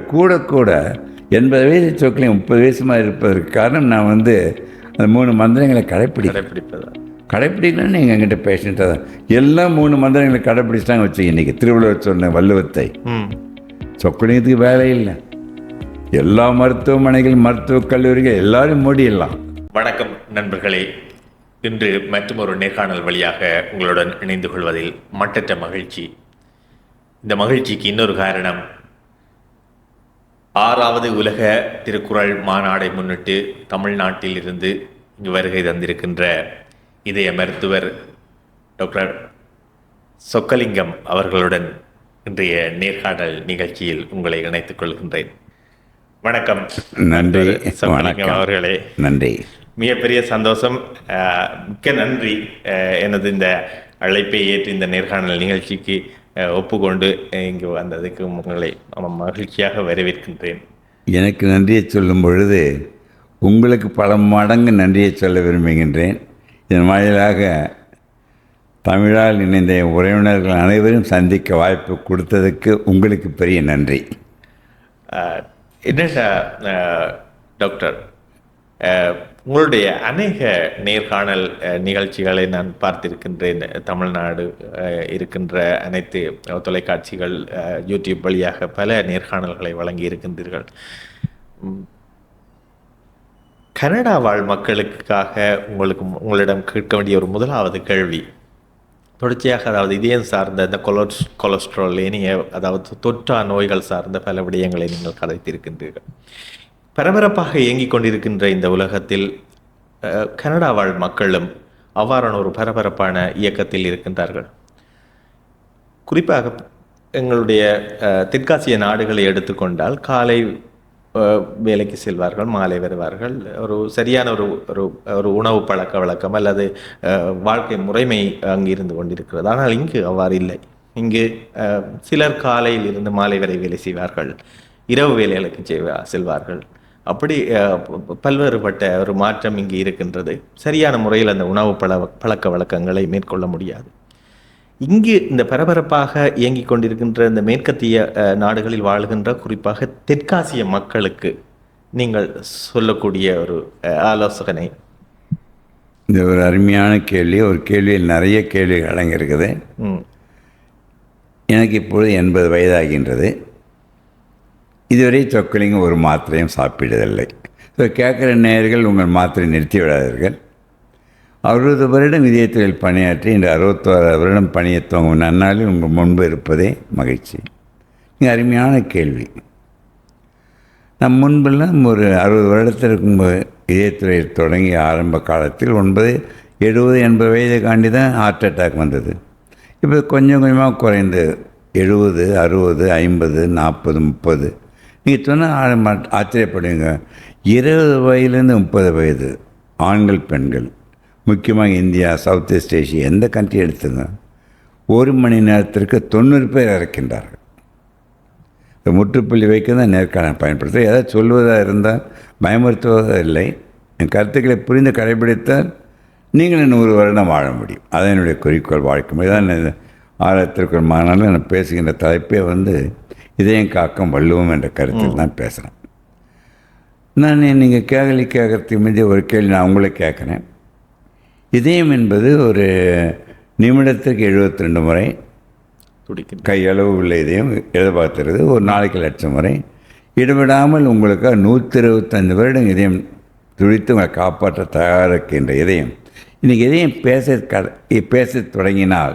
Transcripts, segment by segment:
கூட கூட எண்பது வயசு சொற்களையும் முப்பது வயசுமா இருப்பதற்கு காரணம் நான் வந்து அந்த மூணு மந்திரங்களை கடைப்பிடி கடைப்பிடிப்பதா? கடைப்பிடிக்கணும்னு நீங்கள் என்கிட்ட பேசிட்டு தான். எல்லாம் மூணு மந்திரங்களை கடைப்பிடிச்சிட்டாங்க வச்சு இன்றைக்கி திருவள்ளுவர் சொன்ன வள்ளுவத்தை. ம். சொக்கணியத்துக்கு வேலை இல்லை. எல்லா மருத்துவமனைகள் மருத்துவக் கல்லூரிகள் எல்லாரும் மூடிடலாம். வணக்கம் நண்பர்களே. இன்று மற்றும் ஒரு நேர்காணல் வழியாக உங்களுடன் இணைந்து கொள்வதில் மட்டற்ற மகிழ்ச்சி. இந்த மகிழ்ச்சிக்கு இன்னொரு காரணம் ஆறாவது உலக திருக்குறள் மாநாடை முன்னிட்டு தமிழ்நாட்டில் இருந்து இங்கு வருகை தந்திருக்கின்ற இதய மருத்துவர் டாக்டர் சொக்கலிங்கம் அவர்களுடன் இன்றைய நேர்காணல் நிகழ்ச்சியில் உங்களை இணைத்துக் கொள்கின்றேன். வணக்கம். நன்றி. சொக்கலிங்கம் அவர்களே. நன்றி. மிகப்பெரிய சந்தோஷம். மிக்க நன்றி. எனது இந்த அழைப்பை ஏற்று இந்த நேர்காணல் நிகழ்ச்சிக்கு ஒப்புக்கொண்டு இங்கு வந்ததுக்கு உங்களை மகிழ்ச்சியாக வரவேற்கின்றேன். எனக்கு நன்றியை சொல்லும் பொழுது உங்களுக்கு பல மடங்கு நன்றியை சொல்ல விரும்புகின்றேன். இதன் வாயிலாக தமிழால் இணைந்த உறவினர்கள் அனைவரும் சந்திக்க வாய்ப்பு கொடுத்ததுக்கு உங்களுக்கு பெரிய நன்றி. அஹ், டாக்டர்? உங்களுடைய அநேக நேர்காணல் நிகழ்ச்சிகளை நான் பார்த்திருக்கின்றேன். தமிழ்நாடு இருக்கின்ற அனைத்து தொலைக்காட்சிகள் யூடியூப் வழியாக பல நேர்காணல்களை வழங்கி இருக்கின்றீர்கள் கனடா வாழ் மக்களுக்காக உங்களுக்கு உங்களிடம் கேட்க வேண்டிய ஒரு முதலாவது கேள்வி. தொடர்ச்சியாக அதாவது இதயம் சார்ந்த இந்த கொலோஸ் கொலஸ்ட்ரால் இனிய அதாவது தொற்றா நோய்கள் சார்ந்த பல விடயங்களை நீங்கள் கதைத்திருக்கின்றீர்கள். பரபரப்பாக இயங்கிக் கொண்டிருக்கின்ற இந்த உலகத்தில் கனடா வாழ் மக்களும் அவ்வாறான ஒரு பரபரப்பான இயக்கத்தில் இருக்கின்றார்கள். குறிப்பாக எங்களுடைய தெற்காசிய நாடுகளை எடுத்துக்கொண்டால் காலை வேலைக்கு செல்வார்கள் மாலை வருவார்கள். ஒரு சரியான ஒரு ஒரு ஒரு உணவு பழக்க வழக்கம் அல்லது வாழ்க்கை முறைமை அங்கு இருந்து கொண்டிருக்கிறது. ஆனால் இங்கு அவ்வாறு இல்லை. இங்கு சிலர் காலையில் இருந்து மாலை வரை வேலை செய்வார்கள். இரவு வேலைகளுக்கு செய்வா செல்வார்கள். அப்படி பல்வேறுபட்ட ஒரு மாற்றம் இங்கு இருக்கின்றது. சரியான முறையில் அந்த உணவு பழ பழக்க வழக்கங்களை மேற்கொள்ள முடியாது. இங்கு இந்த பரபரப்பாக இயங்கிக் கொண்டிருக்கின்ற இந்த மேற்கத்திய நாடுகளில் வாழ்கின்ற குறிப்பாக தெற்காசிய மக்களுக்கு நீங்கள் சொல்லக்கூடிய ஒரு ஆலோசனை. இந்த ஒரு அருமையான கேள்வி ஒரு கேள்வியில் நிறைய கேள்விகள் அடங்கியிருக்குது. எனக்கு இப்பொழுது எண்பது வயதாகின்றது. இதுவரை சொக்கலிங்க ஒரு மாத்திரையும் சாப்பிடுவதில்லை ஸோ கேட்குற நேயர்கள் உங்கள் மாத்திரை நிறுத்தி விடாதீர்கள் அறுபது வருடம் இதயத்தில் பணியாற்றி இந்த அறுபத்தோரு வருடம் பணியை துவங்கும் நன்னாளில் உங்கள் முன்பு இருப்பதே மகிழ்ச்சி. இங்கே அருமையான கேள்வி. நம் முன்பெல்லாம் ஒரு அறுபது வருடத்திற்கு முன்பு இதயத்துறையில் தொடங்கிய ஆரம்ப காலத்தில் ஒன்பது எழுபது எண்பது வயதை காண்டி தான் ஹார்ட் அட்டாக் வந்தது. இப்போ கொஞ்சம் கொஞ்சமாக குறைந்து எழுபது அறுபது ஐம்பது நாற்பது முப்பது நீங்கள் சொன்னால் ஆச்சரியப்படுவீங்க இருபது வயதுலேருந்து முப்பது வயது ஆண்கள் பெண்கள். முக்கியமாக இந்தியா சவுத் ஈஸ்ட் ஏஷியா எந்த கண்ட்ரி எடுத்துங்க ஒரு மணி நேரத்திற்கு தொண்ணூறு பேர் இறக்கின்றார்கள். இந்த முற்றுப்புள்ளி வைக்க தான் நேர்காணல் பயன்படுத்த ஏதாவது சொல்வதாக இருந்தால் பயமுறுத்துவதாக இல்லை. என் கருத்துக்களை புரிந்து கடைபிடித்தால் நீங்களும் நூறு வருடம் வாழ முடியும். அதான் என்னுடைய குறிக்கோள் வாழ்க்கை. இதுதான் இந்த ஆயிரத்திற்குள் மாநாளில் நான் பேசுகின்ற தலைப்பே வந்து இதயம் காக்கம் வள்ளுவம் என்ற கருத்தில் தான் பேசுகிறேன் நான் நீங்கள் கேள்வி கேட்கறதுக்கு முந்தைய ஒரு கேள்வி நான் உங்களை கேட்குறேன். இதயம் என்பது ஒரு நிமிடத்திற்கு எழுபத்தி ரெண்டு முறை துடிக்கின்ற கையளவு உள்ள இதயம் எதிர்பார்த்துறது ஒரு நாளைக்கு லட்சம் முறை. இடைவிடாமல் உங்களுக்கு நூற்றி இருபத்தஞ்சு வருடம் இதயம் துடித்து உங்களை காப்பாற்ற தயாரிக்கின்ற இதயம். இன்றைக்கி இதயம் பேச க பேச தொடங்கினால்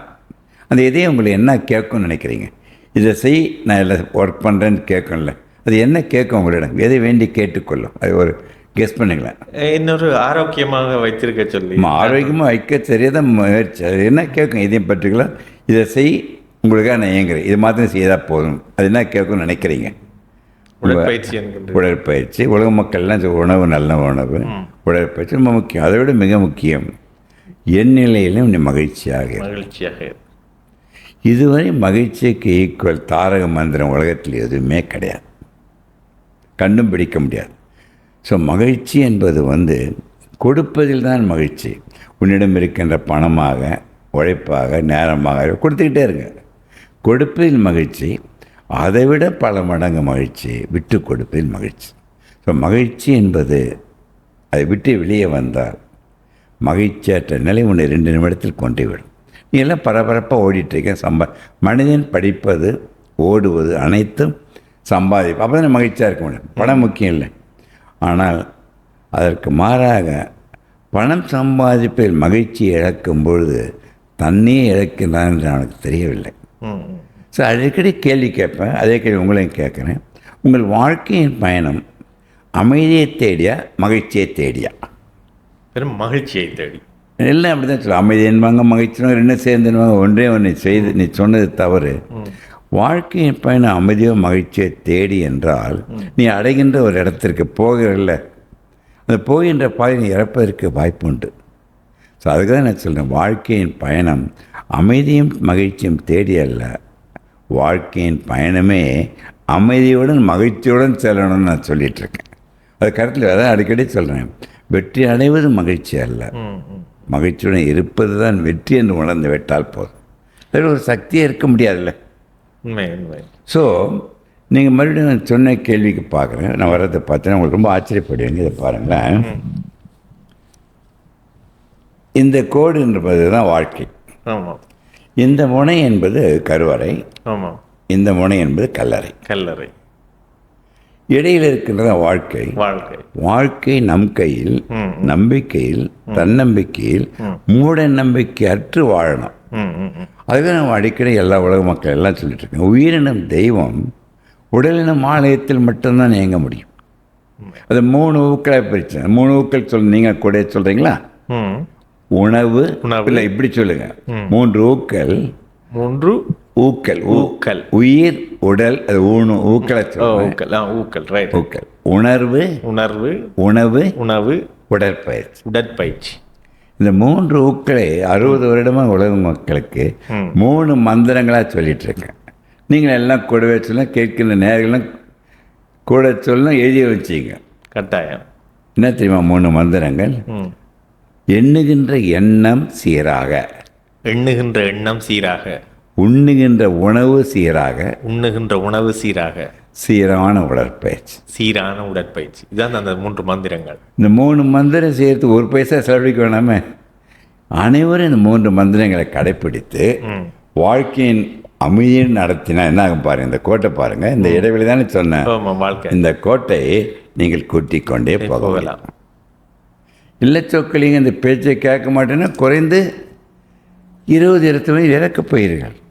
அந்த இதயம் உங்களை என்ன கேட்கும்னு நினைக்கிறீங்க? இதை செய் நான் எல்லாம் ஒர்க் பண்ணுறேன்னு கேட்கும்ல. அது என்ன கேட்கும் உங்களிடம்? எதை வேண்டி கேட்டுக்கொள்ளும்? அது ஒரு கெஸ் பண்ணுங்களேன் இன்னொரு ஆரோக்கியமாக வைத்திருக்க சொல்லி. ஆரோக்கியமாக வைக்க தெரியாத முயற்சி. அது என்ன கேட்கும்? இதையும் பர்டிகுலர் இதை செய் உங்களுக்காக நான் இயங்குறேன். இது மாத்திரம் செய்தால் போதும். அது என்ன கேட்கும்னு நினைக்கிறீங்க? உடற்பயிற்சி உடற்பயிற்சி. உலக மக்கள்லாம் உணவு நல்ல உணவு. உடற்பயிற்சி ரொம்ப முக்கியம். அதை விட மிக முக்கியம் என் நிலையிலும் நீ மகிழ்ச்சியாக. மகிழ்ச்சியாக. இதுவரை மகிழ்ச்சிக்கு ஈக்குவல் தாரக மந்திரம் உலகத்தில் எதுவுமே கிடையாது. கண்ணும் பிடிக்க முடியாது. ஸோ மகிழ்ச்சி என்பது வந்து கொடுப்பதில் தான் மகிழ்ச்சி. உன்னிடம் இருக்கின்ற பணமாக உழைப்பாக நேரமாக கொடுத்துக்கிட்டே இருங்க. கொடுப்பதில் மகிழ்ச்சி அதை விட பல மடங்கு மகிழ்ச்சி விட்டு கொடுப்பதில் மகிழ்ச்சி. ஸோ மகிழ்ச்சி என்பது அதை விட்டு வெளியே வந்தால் மகிழ்ச்சியற்ற நிலை உன்னை ரெண்டு நிமிடத்தில் கொண்டு விடும். எல்லாம் பரபரப்பாக ஓடிட்டுருக்க சம்பா மனிதன் படிப்பது ஓடுவது அனைத்தும் சம்பாதிப்பு. அப்போ தான் மகிழ்ச்சியாக இருக்க முடியும். பணம் முக்கியம் இல்லை. ஆனால் அதற்கு மாறாக பணம் சம்பாதிப்பதில் மகிழ்ச்சி இழக்கும் பொழுது தன்னையே இழக்கின்றான் என்று அவனுக்கு தெரியவில்லை. ஸோ அடிக்கடி கேள்வி கேட்பேன். அதே கேள்வி உங்களையும் கேட்குறேன். உங்கள் வாழ்க்கையின் பயணம் அமைதியை தேடியா மகிழ்ச்சியை தேடியா? பெரும் மகிழ்ச்சியை தேடி. எல்லாம் அப்படி தான் சொல்லுவோம் அமைதி என்பாங்க மகிழ்ச்சியும் ரெண்டும் சேர்ந்துருவாங்க. ஒன்றே ஒன்று. செய்து நீ சொன்னது தவறு. வாழ்க்கையின் பயணம் அமைதியோ மகிழ்ச்சியை தேடி என்றால் நீ அடைகின்ற ஒரு இடத்திற்கு போகிறல்ல. அந்த போகின்ற பாதை நீ இறப்பதற்கு வாய்ப்பு உண்டு ஸோ அதுக்கு தான் நான் சொல்கிறேன் வாழ்க்கையின் பயணம் அமைதியும் மகிழ்ச்சியும் தேடி அல்ல. வாழ்க்கையின் பயணமே அமைதியுடன் மகிழ்ச்சியுடன் செல்லணும்னு நான் சொல்லிட்டு இருக்கேன். அது கருத்தில் அதான் அடிக்கடி சொல்கிறேன் வெற்றி அடைவது மகிழ்ச்சி அல்ல. மகிழ்ச்சியுடன் இருப்பது தான் வெற்றி என்று உணர்ந்து விட்டால் போதும். வேறு ஒரு சக்தியே இருக்க முடியாதுல்ல. ஸோ நீங்கள் மறுபடியும் நான் சொன்ன கேள்விக்கு பார்க்குறேன். நான் வர்றதை பார்த்தேன்னா உங்களுக்கு ரொம்ப ஆச்சரியப்படுவீங்க இதை பாருங்களேன். இந்த கோடு என்பது தான் வாழ்க்கை. இந்த முனை என்பது கருவறை. இந்த முனை என்பது கல்லறை. கல்லறை. இடையில் இருக்கின்றத வாழ்க்கை வாழ்க்கை. வாழ்க்கை நம் கையில் நம்பிக்கையில் தன்னம்பிக்கையில் மூட நம்பிக்கை அற்று வாழணும் அதுக்கு நம்ம அடிக்கடி எல்லா உலக மக்கள் எல்லாம் சொல்லிட்டு இருக்கோம். உயிரினம் தெய்வம் உடலினம் ஆலயத்தில் மட்டும்தான் இயங்க முடியும். அது மூணு ஊக்களை பிரிச்சேன் மூணு ஊக்கள் சொல் நீங்கள் கூட சொல்கிறீங்களா உணவு. இல்லை இப்படி சொல்லுங்க. மூன்று ஊக்கள் மூன்று ஊக்கள். ஊக்கள். உயிர் உடல் அது ஊனு ஊக்களை ஊக்கல் ஊக்கல் ரைட் ஊக்கள் உணர்வு உணர்வு உணவு உணவு உடற்பயிற்சி. உடற்பயிற்சி. இந்த மூன்று ஊக்களை அறுபது வருடமாக உலக மக்களுக்கு. மூணு மந்திரங்களாக சொல்லிட்டு இருக்கேன் நீங்கள் எல்லாம் கூடவே சொல்ல கேட்கின்ற நேர்களும் கூட சொல்லணும் எழுதி வச்சிங்க. கட்டாயம். என்ன தெரியுமா மூணு மந்திரங்கள்? எண்ணுகின்ற எண்ணம் சீராக. எண்ணுகின்ற எண்ணம் சீராக. உண்ணுகின்ற உணவு சீராக உண்ணுகின்ற உணவு சீராக. சீரான உடற்பயிற்சி. சீரான உடற்பயிற்சி. இதான் அந்த மூன்று மந்திரங்கள். இந்த மூணு மந்திரம் சேர்த்து ஒரு பைசா செலவழிக்க வேணாமே. அனைவரும் இந்த மூன்று மந்திரங்களை கடைப்பிடித்து வாழ்க்கையின் அமைதியில் நடத்தினா என்ன ஆகும் பாருங்க இந்த கோட்டை பாருங்க இந்த இடைவெளி தானே சொன்னேன். வாழ்க்கை. இந்த கோட்டை நீங்கள் கூட்டிக் கொண்டே போகலாம். இல்லை சொக்கலிங்க இந்த பேச்சை கேட்க மாட்டேன்னா குறைந்து இருபது இருபத்தி இறக்க நிச்சயம்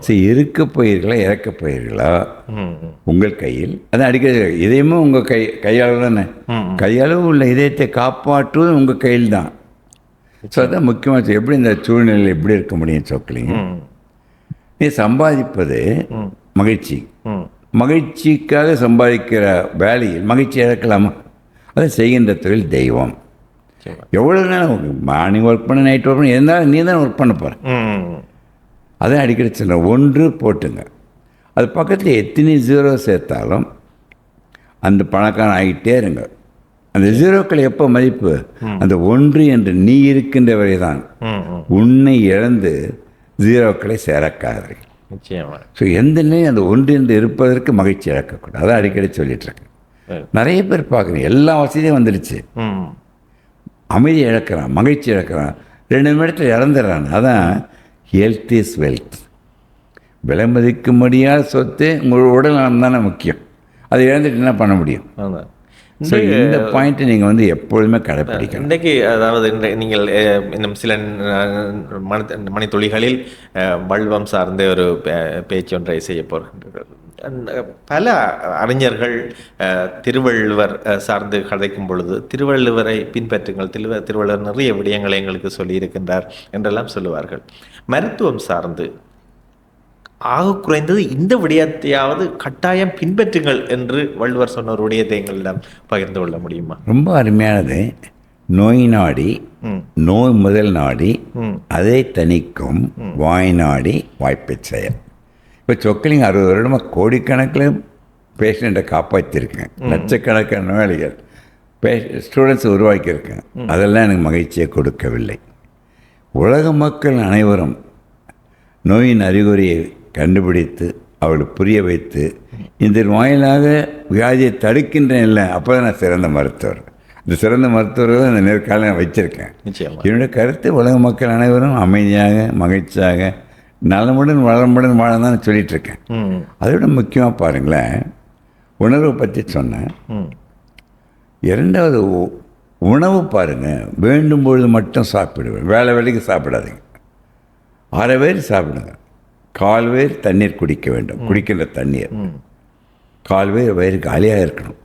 சரி இருக்க போயிருங்களா இறக்க போயிருங்களா ம் ம் உங்கள் கையில். அதான் அடிக்கடி இதயமும் உங்கள் கை கையாளவு தானே? ம். கையாளவு உள்ள இதயத்தை காப்பாற்றுவது உங்கள் கையில் தான் ஸோ அதான் முக்கியமாக எப்படி இந்த சூழ்நிலையில் எப்படி இருக்க முடியும் சொக்கலிங்க நீ சம்பாதிப்பது மகிழ்ச்சி. மகிழ்ச்சிக்காக சம்பாதிக்கிற வேலையில் மகிழ்ச்சி இழக்கலாமா? அதை செய்கின்ற தொழில் தெய்வம். எவ்வளோ நேரம் மார்னிங் ஒர்க் பண்ண நைட் ஒர்க் பண்ண இருந்தாலும் நீ தான் ஒர்க் பண்ண போகிற ம் அதை அடிக்கடி சொல்கிறேன் ஒன்று போட்டுங்க. அது பக்கத்தில் எத்தனை ஜீரோ சேர்த்தாலும் அந்த பணக்காரன் ஆகிட்டே இருங்க. அந்த ஜீரோக்கள் எப்போ மதிப்பு? அந்த ஒன்று என்று நீ இருக்கின்ற வரை தான் உன்னை இழந்து ஜீரோக்களை நிச்சயமா. ஸோ எந்த நிலையும் அந்த ஒன்று என்று இருப்பதற்கு மகிழ்ச்சி இழக்கக்கூடாது. அதை அடிக்கடி சொல்லிட்டு இருக்கேன். நிறைய பேர் பார்க்குறேன் எல்லா வசதியும் வந்துடுச்சு. அமைதி இழக்கிறான் மகிழ்ச்சி இழக்கிறான். ரெண்டு நிமிடத்தில் இழந்துடுறான் அதான் ஹெல்த் இஸ் வெல்த் விலை மதிக்க முடியாத சொத்து உங்கள் உடல் நலம் தானே முக்கியம். அதை இழந்துட்டு என்ன பண்ண முடியும்? ஸோ இந்த பாயிண்ட்டை நீங்கள் வந்து எப்பொழுதுமே கடைப்பிடிக்கணும். இன்றைக்கு அதாவது நீங்கள் இன்னும் சில மணி மணித்துளிகளில் வள்ளுவம் சார்ந்த ஒரு பே- பேச்சொன்றை செய்ய போகின்றீர்கள். அந்த பல அறிஞர்கள் திருவள்ளுவர் சார்ந்து கதைக்கும் பொழுது திருவள்ளுவரை பின்பற்றுங்கள் திருவ திருவள்ளுவர் நிறைய விடயங்களை எங்களுக்கு சொல்லியிருக்கின்றார் என்றெல்லாம் சொல்லுவார்கள். மருத்துவம் சார்ந்து ஆக குறைந்தது இந்த விடயத்தையாவது கட்டாயம் பின்பற்றுங்கள் என்று வள்ளுவர் சொன்ன ஒரு விடயத்தை எங்களிடம் பகிர்ந்து கொள்ள முடியுமா? ரொம்ப அருமையானது. நோய் நாடி நோய் முதல் நாடி அதை தணிக்கும் வாய் நாடி வாய்ப்பை செயல் இப்போ சொக்கலிங்க அறுபது வருடமாக கோடிக்கணக்கில் பேஷண்ட்டை காப்பாற்றிருக்கேன் லட்சக்கணக்கான நோயாளிகள் பே ஸ்டூடெண்ட்ஸ் உருவாக்கியிருக்கேன். அதெல்லாம் எனக்கு மகிழ்ச்சியை கொடுக்கவில்லை. உலக மக்கள் அனைவரும் நோயின் அறிகுறியை கண்டுபிடித்து அவளுக்கு புரிய வைத்து இந்த வாயிலாக வியாதியை தடுக்கின்றேன் இல்லை அப்போ தான் நான் சிறந்த மருத்துவர். இந்த சிறந்த மருத்துவரை தான் இந்த நேர்காலம் நான் வச்சுருக்கேன் என்னுடைய கருத்து உலக மக்கள் அனைவரும் அமைதியாக மகிழ்ச்சியாக நலமுடன் வளமுடன் வாழ தான் சொல்லிட்டு இருக்கேன் ம். அதை விட முக்கியமாக பாருங்களேன். உணர்வை பற்றி சொன்னேன். இரண்டாவது உணவு பாருங்கள் வேண்டும் பொழுது மட்டும் சாப்பிடுவேன். வேலை வேலைக்கு சாப்பிடாதீங்க. அரை பேர் சாப்பிடுங்க. கால் பேர் தண்ணீர் குடிக்க வேண்டும். குடிக்கின்ற தண்ணீர். கால் பேர் வயிறு காலியாக இருக்கணும்.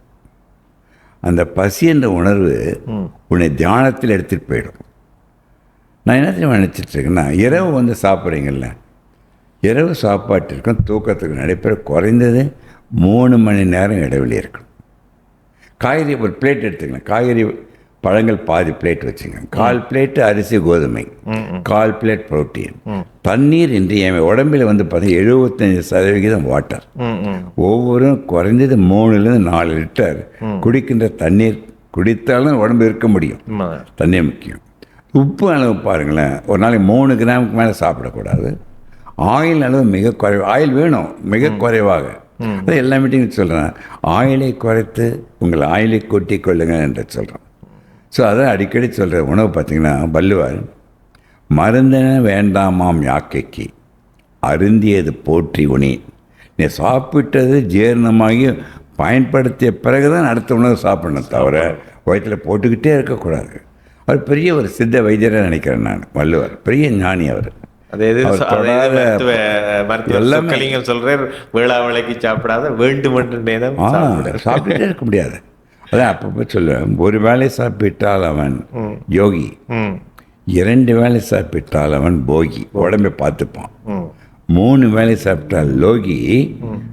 அந்த பசி என்ற உணர்வு உன்னை தியானத்தில் எடுத்துகிட்டு போயிடும். நான் என்ன இருக்கேன்னா இரவு வந்து சாப்பிட்றீங்கல்ல இரவு சாப்பாட்டிற்கும் தூக்கத்துக்கும் நடைபெற குறைந்தது மூணு மணி நேரம் இடைவெளி இருக்கணும். காய்கறி ஒரு பிளேட் எடுத்துக்கலாம் காய்கறி பழங்கள் பாதி பிளேட் வச்சுங்க. கால் பிளேட்டு அரிசி கோதுமை. கால் பிளேட் புரோட்டீன். தண்ணீர் இன்றி என் உடம்பில் வந்து பார்த்தீங்கன்னா எழுபத்தஞ்சு சதவிகிதம் வாட்டர் ஒவ்வொரும் குறைஞ்சது மூணுலேருந்து நாலு லிட்டர் குடிக்கின்ற தண்ணீர் குடித்தாலும் உடம்பு இருக்க முடியும். தண்ணீர் முக்கியம். உப்பு அளவு பாருங்களேன். ஒரு நாளைக்கு மூணு கிராமுக்கு மேலே சாப்பிடக்கூடாது. ஆயில் அளவு மிக குறைவு ஆயில் வேணும் மிக குறைவாக. அது எல்லா மீட்டிங்கும் சொல்கிறேன் ஆயிலை குறைத்து உங்கள் ஆயிலை கூட்டிக் கொள்ளுங்கள் என்று சொல்கிறேன் ஸோ அதான் அடிக்கடி சொல்கிற உணவு பார்த்தீங்கன்னா வள்ளுவர் மருந்தென வேண்டாமாம் யாக்கைக்கு அருந்தியது போற்றி உனி. நீ சாப்பிட்டது ஜீரணமாகி பயன்படுத்திய பிறகு தான் அடுத்த உணவு சாப்பிடணும் தவிர வயிற்றில் போட்டுக்கிட்டே இருக்கக்கூடாது. அவர் பெரிய ஒரு சித்த வைத்தியராக நினைக்கிறேன் நான் வள்ளுவர். பெரிய ஞானி அவர். அது எது மருத்துவ சொற்கலிங்கம் சொல்றார் வேளா வேலைக்கு சாப்பிடாத வேண்டும் என்று நேரம். சாப்பிட்டுட்டே இருக்க முடியாது. அதான் அப்பப்போ சொல்லுவேன் ஒரு வேளை சாப்பிட்டால் அவன் யோகி இரண்டு வேளை சாப்பிட்டால் அவன் போகி உடம்பை பார்த்துப்பான். மூணு வேளை சாப்பிட்டால் லோகி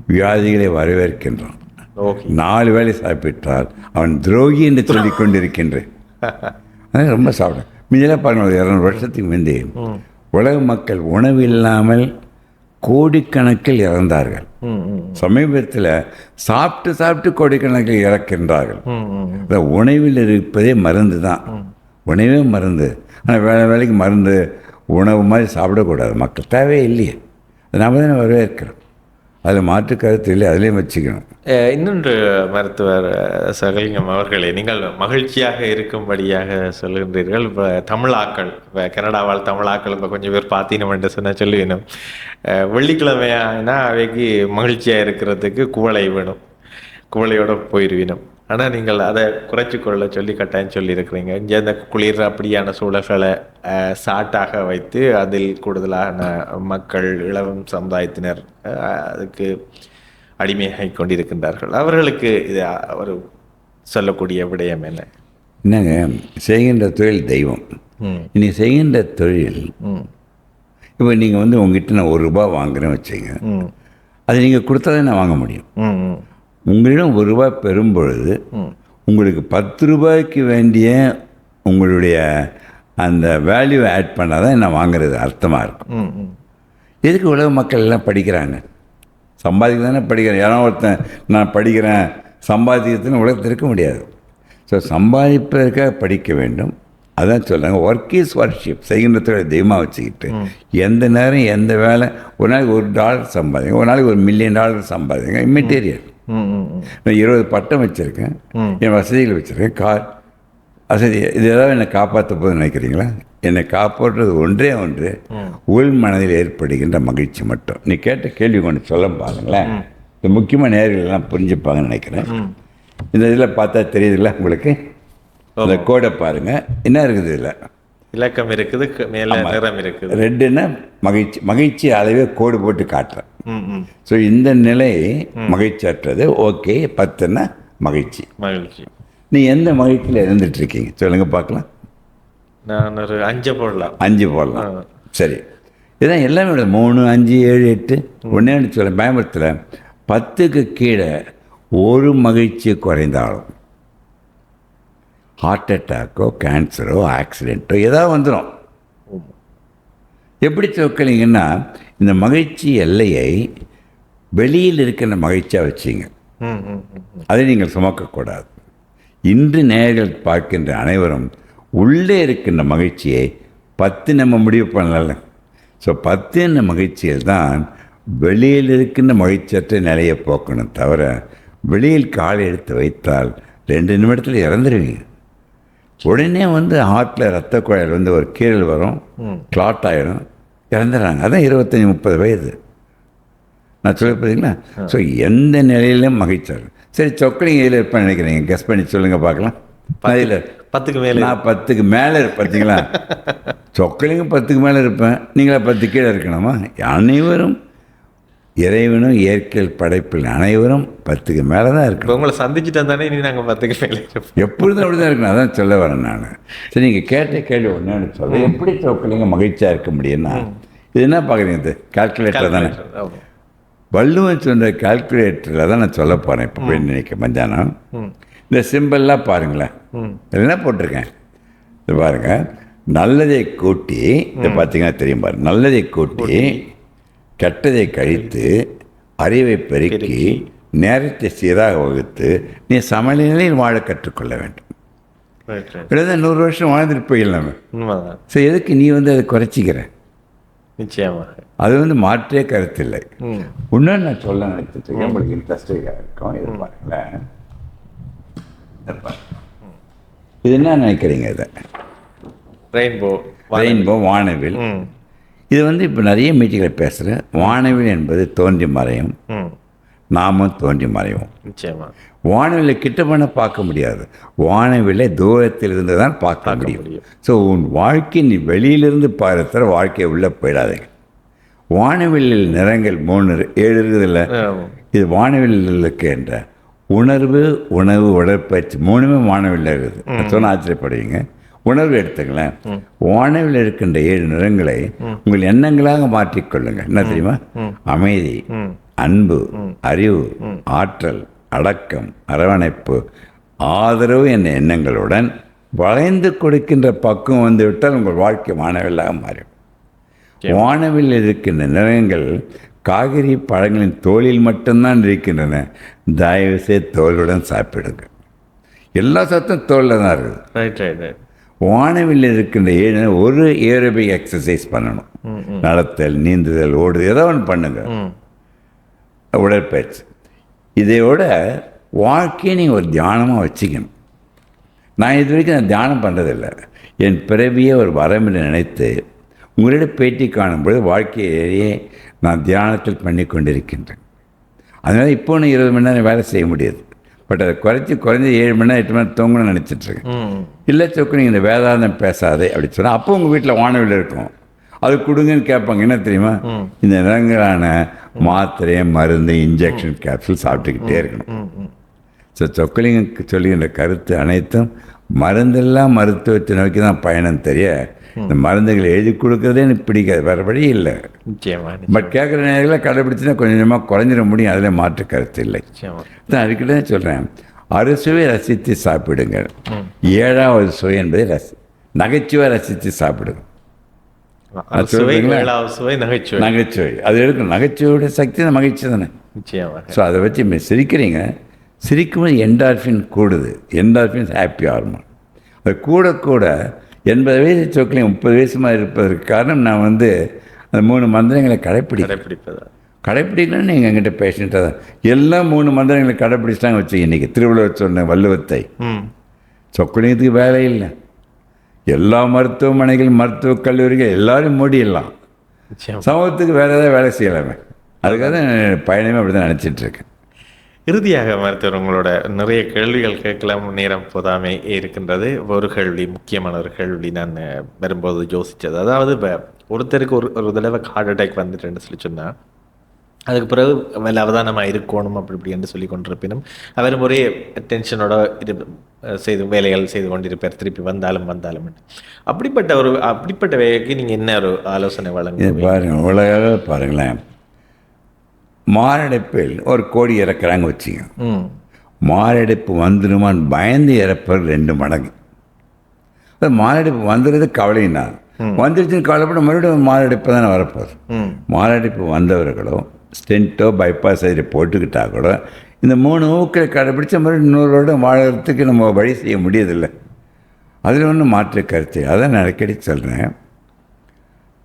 வியாதிகளை வரவேற்கின்றான். நாலு வேளை சாப்பிட்டால் அவன் துரோகி என்று சொல்லிக் கொண்டிருக்கின்றேன். ரொம்ப சாப்பிடும் மீதெல்லாம் பாருங்க ஒரு இரநூறு வருஷத்துக்கு முந்தி உலக மக்கள் உணவு இல்லாமல் கோடிக்கணக்கில் இறந்தார்கள். சமீபத்தில் சாப்பிட்டு சாப்பிட்டு கோடிக்கணக்கில் இறக்கின்றார்கள். இந்த உணவில் இருப்பதே மருந்து தான். உணவே மருந்து. ஆனால் வேலை வேலைக்கு மருந்து உணவு மாதிரி சாப்பிடக்கூடாது. மக்கள் தேவையே இல்லையே. நாம தானே வரவேற்கிறோம். அதில் மாற்று கருத்து இல்லை அதுலேயும் வச்சுக்கணும். இன்னொன்று மருத்துவர் சகலிங்கம் அவர்களே நீங்கள் மகிழ்ச்சியாக இருக்கும்படியாக சொல்கின்றீர்கள். இப்போ தமிழாக்கள் இப்போ கனடாவால் தமிழாக்கள் இப்போ கொஞ்சம் பேர் பார்த்தீனம் என்று சொன்னால் சொல்லுவேணும் வெள்ளிக்கிழமையானா அவைக்கு மகிழ்ச்சியாக இருக்கிறதுக்கு குவளை வேணும். குவளையோடு போயிடுவினும் ஆனால் நீங்கள் அதை குறைச்சி கொள்ள சொல்லி கட்டாயம் சொல்லியிருக்கிறீங்க. இங்கே இந்த குளிர் அப்படியான சூழல்களை சாட்டாக வைத்து அதில் கூடுதலான மக்கள் இளம் சமுதாயத்தினர் அதுக்கு அடிமையாகி கொண்டிருக்கின்றார்கள். அவர்களுக்கு இது ஒரு சொல்லக்கூடிய விடயம் என்ன? என்னங்க செய்கின்ற தொழில் தெய்வம். இனி செய்கின்ற தொழில் இப்போ நீங்கள் வந்து உங்ககிட்ட நான் ஒரு ரூபா வாங்குறேன்னு வச்சுங்க அது நீங்கள் கொடுத்தா தான் நான் வாங்க முடியும். உங்களிடம் ஒரு ரூபாய் பெறும் பொழுது உங்களுக்கு பத்து ரூபாய்க்கு வேண்டிய உங்களுடைய அந்த வேல்யூ ஆட் பண்ணால் தான் நான் வாங்குறது அர்த்தமாக இருக்கும். எதுக்கு உலக மக்கள் எல்லாம் படிக்கிறாங்க? சம்பாதிக்க தானே படிக்கிறேன் யாரோ ஒருத்தன் நான் படிக்கிறேன். சம்பாதிக்கிறதுன்னு உலகத்தில் இருக்க முடியாது. ஸோ சம்பாதிப்பதற்காக படிக்க வேண்டும். அதான் சொல்கிறாங்க ஒர்க் இஸ் ஒர்ஷிப் செய்கின்ற தொழில் தெய்வமாக வச்சுக்கிட்டு எந்த நேரம் எந்த வேலை ஒரு நாளைக்கு ஒரு டாலர் சம்பாதிங்க ஒரு நாளைக்கு ஒரு மில்லியன் டாலர் சம்பாதிங்க இம்மெட்டீரியல் நான் இருபது பட்டம் வச்சுருக்கேன். என் வசதிகள் வச்சுருக்கேன். கார் வசதி இது ஏதாவது என்னை காப்பாற்ற போது நினைக்கிறீங்களா? என்னை காப்பாற்றுறது ஒன்றே ஒன்று. உள் மனதில் ஏற்படுகின்ற மகிழ்ச்சி மட்டும். நீ கேட்ட கேள்வி கொண்டு சொல்ல பாருங்களேன். இது முக்கியமாக நேர்கள் எல்லாம் புரிஞ்சுப்பாங்கன்னு நினைக்கிறேன். இந்த இதில் பார்த்தா தெரியுதுல்ல உங்களுக்கு? இந்த கோடை பாருங்கள் என்ன இருக்குது இதில்? இலக்கம் இருக்குது மேல நிறம் இருக்குது. ரெட்டுன்னா மகிழ்ச்சி மகிழ்ச்சி அளவே கோடு போட்டு காட்டுறேன். ஸோ இந்த நிலை மகிழ்ச்சியற்றது. ஓகே பத்துன்னா மகிழ்ச்சி. மகிழ்ச்சி. நீ எந்த மகிழ்ச்சியில் இருந்துட்டு இருக்கீங்க சொல்லுங்க பார்க்கலாம். நான் ஒரு அஞ்சு போடலாம். அஞ்சு போடலாம். சரி. இதான் எல்லாமே மூணு அஞ்சு ஏழு எட்டு. ஒன்றே சொல்ல பயமத்தில் பத்துக்கு கீழே ஒரு மகிழ்ச்சி குறைந்தாலும் ஹார்ட் அட்டாக்கோ கேன்சரோ ஆக்சிடெண்ட்டோ ஏதாவது வந்துடும் எப்படி சொக்கலிங்கன்னா இந்த மகிழ்ச்சி எல்லையை வெளியில் இருக்கிற மகிழ்ச்சியாக வச்சிங்க. அதை நீங்கள் சுமக்கக்கூடாது. இன்று நேர்கள் பார்க்கின்ற அனைவரும் உள்ளே இருக்கின்ற மகிழ்ச்சியை பத்து நம்ம முடிவு பண்ணல ஸோ பத்து என்ன மகிழ்ச்சியில் தான் வெளியில் இருக்கின்ற மகிழ்ச்சியற்ற நிலையை போக்கணும் தவிர வெளியில் காலை எடுத்து வைத்தால் ரெண்டு நிமிடத்தில் இறந்துருவீங்க. உடனே வந்து ஹார்ட்டில் ரத்த குழாயில் வந்து ஒரு கீறல் வரும். கிளாட் ஆகிடும் இறந்துடுறாங்க அதான் இருபத்தஞ்சி முப்பது வயது. நான் சொல்ல போகிறீங்களா ஸோ எந்த நிலையிலும் மகிழ்ச்சார் சரி சொக்கலிங்க இதில் இருப்பேன் நினைக்கிறீங்க? கெஸ் பண்ணி சொல்லுங்கள் பார்க்கலாம். அதில் பத்துக்கு மேலே. நான் பத்துக்கு மேலே இருப்பேன் பார்த்தீங்களா? சொக்கலிங்க பத்துக்கு மேலே இருப்பேன். நீங்களா பத்து கீழே இருக்கணுமா? அனைவரும். இறைவனும் இயற்கையில் படைப்பில் அனைவரும் பத்துக்கு மேலே தான் இருக்கணும். இப்போ உங்களை சந்திச்சுட்டா தானே இனி நாங்கள் பத்துக்கு மேலே எப்பொழுதும் அப்படி தான் இருக்கணும். அதான் சொல்ல வரேன் நான். சரி நீங்கள் கேட்ட கேள்வி ஒன்று சொல்ல எப்படி சொக்கலிங்க மகிழ்ச்சியாக இருக்க முடியும்னா இது என்ன பார்க்குறீங்க இது? கால்குலேட்டர் தானே. வள்ளுவன் சொன்ன கால்குலேட்டரில் தான் நான் சொல்ல போகிறேன் இப்போ போய் நினைக்க மஞ்சானம். இந்த சிம்பிள்லாம் பாருங்களேன். என்ன போட்டிருக்கேன்? இது பாருங்க. நல்லதை கூட்டி இது பார்த்தீங்கன்னா தெரியும் பாருங்க நல்லதை கூட்டி. கெட்டதை கழித்து அறிவை பெருக்கி நேரத்தை சீராக வகுத்து நீ சமநிலையில் வாழ கற்றுக்கொள்ள வேண்டும். இல்லை நூறு வருஷம் வாழ்ந்துட்டு போயிடலாமே உண்மைதான். சரி எதுக்கு நீ வந்து அதை குறைச்சிக்கிற? நிச்சயமாக. அது வந்து மாற்றே கருத்தில்லை. ம். இன்னும் நான் சொல்ல நினைச்சிட்டு இருக்கேன். உங்களுக்கு இன்ட்ரெஸ்டிங்காக இருக்கும் இது பாருங்களேன். இதை என்ன நினைக்கிறீங்க இதை? ரெயின்போ ரெயின்போ வானவில். இது வந்து இப்போ நிறைய மீட்டிங்கில் பேசுகிறேன் வானவில் என்பது தோன்றி மறையும். நாமும் தோன்றி நிச்சயமா. வானவில்லை கிட்ட பண்ண பார்க்க முடியாது. வானவில்லை தூரத்தில் இருந்து தான் பார்க்க முடியும். ஸோ உன் வாழ்க்கை நீ வெளியிலிருந்து பார்த்துற வாழ்க்கையை உள்ளே போயிடாதீங்க. வானவில்லில் நிறங்கள் மூணு ஏழு இருக்குதுல்ல. இது வானவில்லில் இருக்கின்ற உணர்வு உணவு உடற்பயிற்சி மூணுமே வானவில்ல இருக்குது. சொன்ன ஆச்சரியப்படுவீங்க. உணர்வு எடுத்துங்களேன் வானவில் இருக்கின்ற ஏழு நிறங்களை உங்கள் எண்ணங்களாக மாற்றிக்கொள்ளுங்க என்ன தெரியுமா? அமைதி அன்பு அறிவு ஆற்றல் அடக்கம் அரவணைப்பு ஆதரவு என்ற எண்ணங்களுடன் வளைந்து கொடுக்கின்ற பக்குவம் வந்துவிட்டால் உங்கள் வாழ்க்கை வானவில்லாக மாறிடும் வானவில் இருக்கின்ற நிறங்கள் காய்கறி பழங்களின் தோலில் மட்டும்தான் இருக்கின்றன. தயவு செய்து தோலுடன் சாப்பிடுங்க எல்லா சத்தும் தோலில் தான் இருக்குது. ரைட் ரைட் ரைட் வானவில் இருக்கின்ற ஏழு ஒரு ஏரோபிக் எக்ஸசைஸ் பண்ணணும். நடத்தல் நீந்துதல் ஓடுதல் ஏதோ ஒன்று பண்ணுங்க. உடற்பயிற்சி. இதையோட வாழ்க்கையை நீங்கள் ஒரு தியானமாக வச்சுக்கணும். நான் இது வரைக்கும் நான் தியானம் பண்ணுறதில்ல என் பிறவியே ஒரு வரம் என்று நினைத்து உங்களிடம் பேட்டி காணும்பொழுது வாழ்க்கையிலேயே நான் தியானத்தில் பண்ணி கொண்டிருக்கின்றேன் அதனால் இப்போ நான் இருபது மணி நேரம் வேலை செய்ய முடியாது. பட் அதை குறைச்சி குறைஞ்ச ஏழு மணி நேரம் எட்டு மணி நேரம் தூங்கணும்னு நினச்சிட்ருக்கேன். இல்லை சொக்கு நீங்கள் இந்த வேதாந்தம் பேசாதே அப்படி சொன்னால் அப்போ உங்கள் வீட்டில் வானவில் இருக்கும். அது கொடுங்கன்னு கேட்பாங்க. என்ன தெரியுமா? இந்த நிறங்களான மாத்திரை மருந்து இன்ஜெக்ஷன் கேப்சூல் சாப்பிட்டுக்கிட்டே இருக்கணும். ஸோ சொக்கலிங்க சொல்லுகின்ற கருத்து அனைத்தும் மருந்தெல்லாம் மருத்துவத்தை நோக்கி தான் பயணம் தெரிய இந்த மருந்துகளை எழுதி கொடுக்குறதே எனக்கு பிடிக்காது. வேறு வழி இல்லை. பட் கேட்குற நேரங்களில் கடைபிடிச்சுன்னா கொஞ்சம் கொஞ்சமாக குறைஞ்சிட முடியும். அதில் மாற்று கருத்து இல்லை. தான் அதுக்கிட்ட தான் சொல்கிறேன் அறுசுவை ரசித்து சாப்பிடுங்க ஏழாவது சுவை என்பதை ரசி நகைச்சுவை ரசித்து சாப்பிடுங்க நகைச்சுவை. அது இருக்கும் நகைச்சுவையோட சக்தி தான் மகிழ்ச்சி தானே? ஸோ அதை வச்சு சிரிக்கிறீங்க. சிரிக்கும்போது என்டார்ஃபின் கூடுது. என்டார்ஃபின் ஹாப்பி ஹார்மோன் அது கூட கூட எண்பது வயசு சொக்கலையும் முப்பது வயசுமா இருப்பதற்கு காரணம் நான் வந்து அந்த மூணு மந்திரங்களை கடைப்பிடிக்கிறேன் கடைப்பிடிப்பதா? கடைப்பிடிக்கணும்னு நீங்கள் எங்கிட்ட பேசிட்டு தான். எல்லாம் மூணு மந்திரங்களை கடைப்பிடிச்சிட்டாங்க வச்சு இன்றைக்கி திருவள்ளுவர் சொன்ன வள்ளுவத்தை. ம். சொக்கலிங்கத்துக்கு வேலை இல்லை. எல்லா மருத்துவமனைகள் மருத்துவக் கல்லூரிகள் எல்லாரும் மூடிடலாம். சமூகத்துக்கு வேறு ஏதாவது வேலை செய்யலாமே. அதுக்காக தான் பயணமே அப்படி தான் நினச்சிட்டு இருக்கேன். இறுதியாக மருத்துவர் உங்களோட நிறைய கேள்விகள் கேட்கலாம் நேரம் போதாமே இருக்கின்றது. ஒரு கேள்வி முக்கியமான ஒரு கேள்வி நான் வரும்போது யோசித்தது அதாவது இப்போ ஒருத்தருக்கு ஒரு ஒரு தடவை ஹார்ட் அட்டாக் வந்துட்டுன்னு சொல்லி சொன்னால் அதுக்கு பிறகு வில அவதானமாக இருக்கணும் அப்படி இப்படின்னு சொல்லி கொண்டிருப்பினும் அவர் ஒரே டென்ஷனோட இது செய்து வேலைகள் செய்து கொண்டிருப்பார். திருப்பி வந்தாலும் வந்தாலும் அப்படிப்பட்ட ஒரு அப்படிப்பட்ட வேலைக்கு நீங்கள் என்ன ஒரு ஆலோசனை வழங்க பாருங்கள் உலக பாருங்களேன். மாரடைப்பில் ஒரு கோடி இறக்குறாங்க வச்சுங்க. மாரடைப்பு வந்துடுமான்னு பயந்து இறப்பது ரெண்டு மடங்கு. மாரடைப்பு வந்துடுறது கவலைன்னா வந்துடுச்சுன்னு கவலைப்பட மறுபடியும் மாரடைப்பு தானே வரப்போகுது. மாரடைப்பு வந்தவர்களோ ஸ்டென்ட்டோ பைபாஸ் சர்ஜரி போட்டுக்கிட்டா கூட இந்த மூணு ஊக்களை கடைப்பிடிச்ச மாதிரி இன்னொரு வருடம் வாழறதுக்கு நம்ம வழி செய்ய முடியதில்லை அதில் ஒன்றும் மாற்று கருத்து. அதான் நான் அடிக்கடி சொல்கிறேன்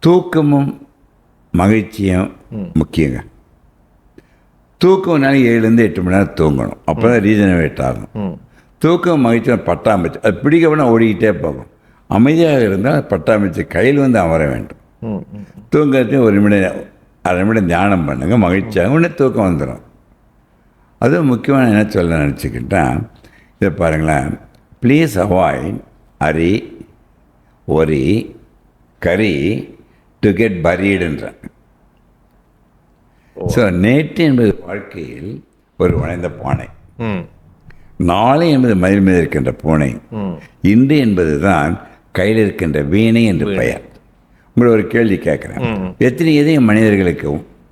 தூக்கமும் மகிழ்ச்சியும் முக்கியங்க. தூக்கம்னால ஏழுலேருந்து எட்டு மணி நேரம் தூங்கணும். அப்போ தான் ரீஜனரேட் ஆகும் தூக்கம் மகிழ்ச்சியும் பட்டாம்பூச்சி. அது பிடிக்கவனா ஓடிக்கிட்டே போகும். அமைதியாக இருந்தால் பட்டாம்பூச்சி கையில் வந்து அமர வேண்டும். தூங்கறதுக்கு ஒரு நிமிடம் அரை நிமிடம் தியானம் பண்ணுங்க. மகிழ்ச்சியாக உடனே தூக்கம் வந்துடும். அதுவும் முக்கியமான என்ன சொல்ல நினச்சிக்கிட்டா இதை பாருங்களேன். Please avoid hurry worry curry to get பரீடுன்ற so நேற்று என்பது வாழ்க்கையில் ஒரு வளைந்த பானை. நாளை என்பது மதில் மீது இருக்கின்ற பூனை. இன்று என்பது தான் கையில் இருக்கின்ற வீணை என்று பெயர். உங்களை ஒரு கேள்வி கேட்குறேன். எத்தனை இதயம் மனிதர்களுக்கு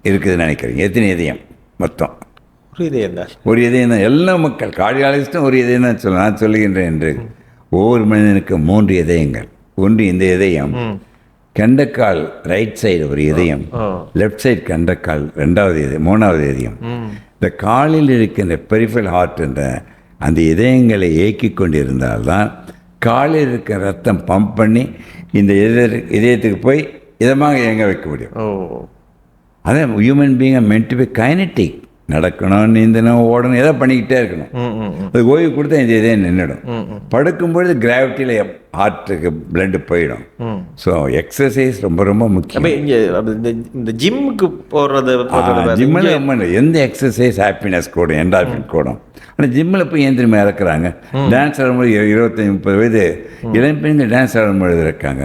இருக்குதுன்னு நினைக்கிறீங்க? எத்தனை இதயம் மொத்தம்? ஒரு இதயம் தான். ஒரு இதயம் தான். எல்லா மக்கள் கார்டியாலஜிஸ்ட்டும் ஒரு இதயம் தான் சொல்ல நான் சொல்லுகின்றேன் என்று. ஒவ்வொரு மனிதனுக்கும் மூன்று இதயங்கள். ஒன்று இந்த இதயம் கெண்டக்கால் ரைட் சைடு ஒரு இதயம். லெஃப்ட் சைடு கண்டக்கால் ரெண்டாவது இதயம் மூணாவது இதயம். இந்த காலில் இருக்கின்ற பெரிஃபல் ஹார்ட் என்ற அந்த இதயங்களை இயக்கி கொண்டிருந்தால்தான் காலில் இருக்கிற ரத்தம் பம்ப் பண்ணி இந்த இதய இதயத்துக்கு போய் இதமாக இயங்க வைக்க முடியும். ஓ. அதான் human being meant to be kinetic நடக்கணும் நீந்தணும் ஓடணும் ஏதோ பண்ணிக்கிட்டே இருக்கணும். அது ஓய்வு கொடுத்தா இந்த இதயம் நின்றுடும். படுக்கும்பொழுது கிராவிட்டியில் ஹார்ட்டுக்கு பிளட்டு போயிடும். ஸோ எக்ஸசைஸ் ரொம்ப ரொம்ப முக்கியம். இந்த ஜிம்முக்கு போறது ஜிம்மில் ரொம்ப. எந்த எக்ஸசைஸ் ஹாப்பினஸ் கூடும் என்டால்பின் கூடும்? ஆனால் ஜிம்மில் போய் ஏன் திரும்ப இறக்குறாங்க டான்ஸ் ஆடும்போது இரு- இருபத்தஞ்சி முப்பது வயது இளம் பெண்கள் டான்ஸ் ஆடும்பொழுது இருக்காங்க.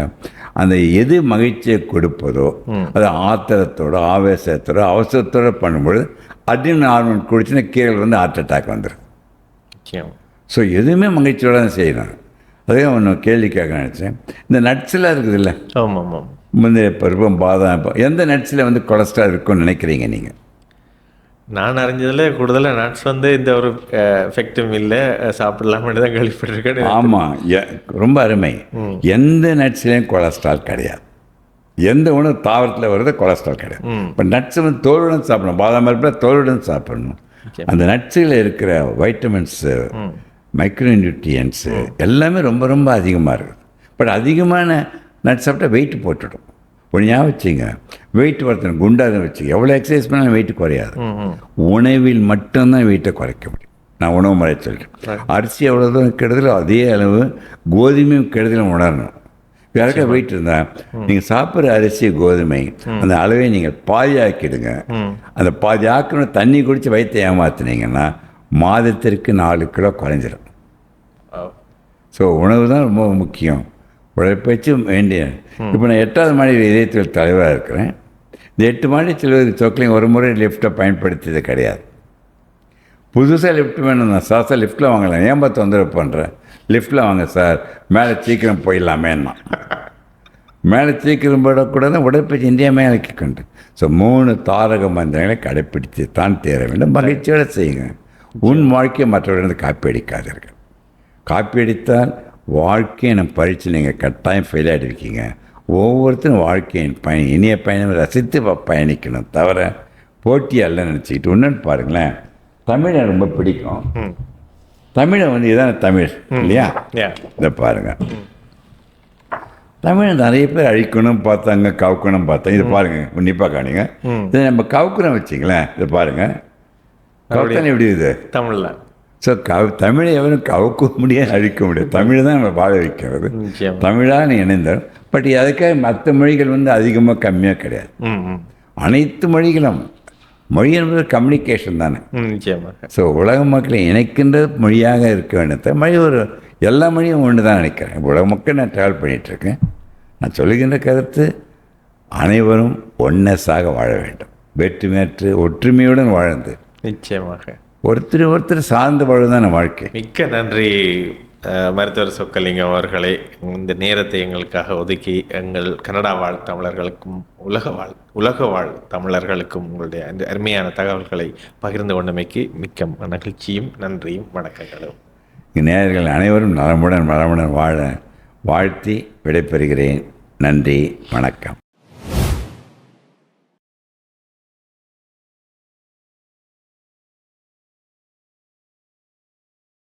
அந்த எது மகிழ்ச்சியை கொடுப்பதோ அது ஆத்திரத்தோட ஆவேசத்தோட அவசரத்தோட பண்ணும்பொழுது அட்ரின் ஹார்மோன் குடிச்சுன்னா கீழே வந்து ஹார்ட் அட்டாக் வந்துடும் ஸோ எதுவுமே மகிழ்ச்சியோட தான் செய்யணும். அதே ஒன்று கேள்வி கேட்க நினச்சேன். இந்த நட்ஸ்லாம் இருக்குதுல்ல? ஆமாம் ஆமாம் முந்தைய பருவம் பாதாம். எந்த நட்ஸில் வந்து கொலஸ்ட்ரால் இருக்கும்னு நினைக்கிறீங்க நீங்கள் நான் அறிஞ்சதுல கூடுதலா நட்ஸ் வந்து இந்த ஒரு எஃபெக்டும் இல்லை. சாப்பிடலாம்னு தான் கேள்விப்பட்டிருக்கேன் ஆமாம் ரொம்ப அருமை. எந்த நட்ஸ்லேயும் கொலஸ்ட்ரால் கிடையாது. எந்த உணவு தாவரத்தில் வருது கொலஸ்ட்ரால் கிடையாது. இப்போ நட்ஸ் வந்து தோலுடன் சாப்பிடணும். பாதாம் பருப்பில் தோலுடன் சாப்பிடணும். அந்த நட்ஸில் இருக்கிற வைட்டமின்ஸு மைக்ரோ நியூட்ரியன்ஸு எல்லாமே ரொம்ப ரொம்ப அதிகமாக இருக்குது. பட் அதிகமான நட்ஸ் சாப்பிட்டா வெயிட் போட்டுடும். ஒரு ஞாபகம் வச்சுங்க. வெயிட் ஒருத்தன் குண்டாக வச்சுங்க எவ்வளோ எக்ஸசைஸ் பண்ணாலும் வெயிட் குறையாது. உணவில் மட்டும்தான் வெயிட்டை குறைக்க முடியும். நான் உணவு முறை சொல்கிறேன் அரிசி எவ்வளோ தூரம் கெடுதலோ அதே அளவு கோதுமையும் கெடுதலும் உணரணும். யாருக்கா வெயிட் இருந்தால் நீங்கள் சாப்பிட்ற அரிசி கோதுமை அந்த அளவை நீங்கள் பாதியாக்கிடுங்க. அந்த பாதி ஆக்கணும் தண்ணி குடித்து வயிற்றை ஏமாத்துனீங்கன்னா மாதத்திற்கு நாலு கிலோ குறைஞ்சிரும். ஸோ உணவு தான் ரொம்ப முக்கியம். உழைப்பச்சு வேண்டிய இப்போ நான் எட்டாவது மாடி இதயத்தில் தலைவராக இருக்கிறேன். இந்த எட்டு மாடி செல்வது சொக்கலையும் ஒரு முறை லிஃப்ட்டை பயன்படுத்தியது கிடையாது. புதுசாக லிஃப்ட் வேணும் நான் சார் லிஃப்ட்டில் வாங்கலாம். ஏன் தொந்தரவு பண்ணுறேன் லிஃப்ட்டில் வாங்க சார். மேலே சீக்கிரம் போயிடலாமேன்னா. மேலே சீக்கிரம் போடக்கூடாது உடற்பயிற்சி இந்தியா மேலே கொண்டு ஸோ மூணு தாரக மந்திரங்களை கடைப்பிடித்து தான் தேர வேண்டும். மகிழ்ச்சியோடு செய்யுங்க. உன் வாழ்க்கையை மற்றவர்களிடம் காப்பி அடிக்காதீர்கள். காப்பி அடித்தால் வாழ்க்கையை நம்ம பறித்து நீங்கள் கட்டாயம் ஃபெயில் ஆகிருக்கீங்க ஒவ்வொருத்தரும் வாழ்க்கையின் பயணம் இனிய பயணம் ரசித்து பயணிக்கணும். தவிர போட்டி அல்ல நினச்சிக்கிட்டு ஒன்றுன்னு பாருங்களேன். தமிழை ரொம்ப பிடிக்கும். தமிழை வந்து இதான தமிழ் இல்லையா? இதை பாருங்க. தமிழை நிறைய பேர் அழிக்கணும் பார்த்தாங்க கவுக்கணும் பார்த்தாங்க இது பாருங்க உன்னிப்பாக காணிங்க. இதை நம்ம கவுக்குறோம் வச்சிங்களேன் இதை பாருங்க. கவுத்தானே எப்படி இது? தமிழ்ல. ஸோ கவ் தமிழை எவரும் கவுக்க முடியாது அழிக்க முடியாது. தமிழ் தான் நம்ம வாழ வைக்கிறது. நிச்சயம். தமிழாக இணைந்தார் பட் அதுக்காக மற்ற மொழிகள் வந்து அதிகமாக கம்மியாக கிடையாது. அனைத்து மொழிகளும் மொழி என்பது கம்யூனிகேஷன் தானே. நிச்சயமாக ஸோ உலக மக்களை இணைக்கின்ற மொழியாக இருக்க வேண்டும் மொழி ஒரு எல்லா மொழியும் ஒன்று தான் நினைக்கிறேன் உலக மக்கள் நான் ட்ராவல் பண்ணிகிட்ருக்கேன் நான் சொல்லுகின்ற கருத்து அனைவரும் ஒன்னஸாக வாழ வேண்டும். வேற்றுமையற்று ஒற்றுமையுடன் வாழ்ந்து. நிச்சயமாக. ஒருத்தர் ஒருத்தர் சார்ந்து வாழ்வதான வாழ்க்கை. மிக்க நன்றி. மருத்துவர் சொக்கலிங்கம் அவர்களே இந்த நேரத்தை எங்களுக்காக ஒதுக்கி எங்கள் கனடா வாழ் தமிழர்களுக்கும் உலக வாழ் உலக வாழ் தமிழர்களுக்கும் உங்களுடைய அந்த அருமையான தகவல்களை பகிர்ந்து கொண்டமைக்கு மிக்க மகிழ்ச்சியும் நன்றியும் வணக்கங்களும். நேயர்கள் அனைவரும் நலமுடன் வளமுடன் வாழ வாழ்த்தி விடைபெறுகிறேன். நன்றி வணக்கம்.